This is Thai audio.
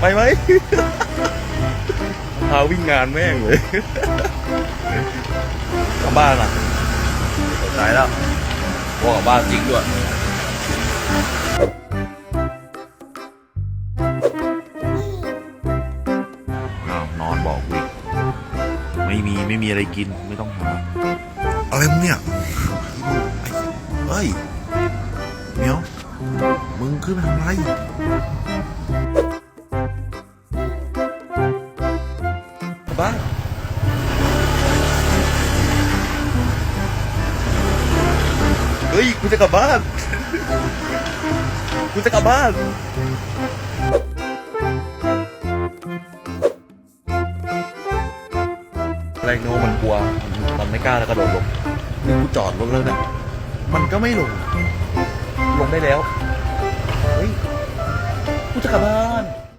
ไปไหมพาวิ่งงานแม่งเลยกลับบ้านอะสายแล้วบอกกลับบ้านจริงด้วยนอนบอกวิไม่มีไม่มีอะไรกินไม่ต้องหาอะไรมึงเนี่ยเฮ้ยเหมียวมึงขึ้นไปทำไร บ้านเฮ้ยกูจะกลับบ้านกูจะกลับบ้านแรงโน้มมันกลัวมันมันไม่กล้าแล้วกระโดดลงนี่กูจอดรถแล้วเนี่ยมันก็ไม่ลง ลงได้แล้ว เฮ้ย กูจะกลับบ้าน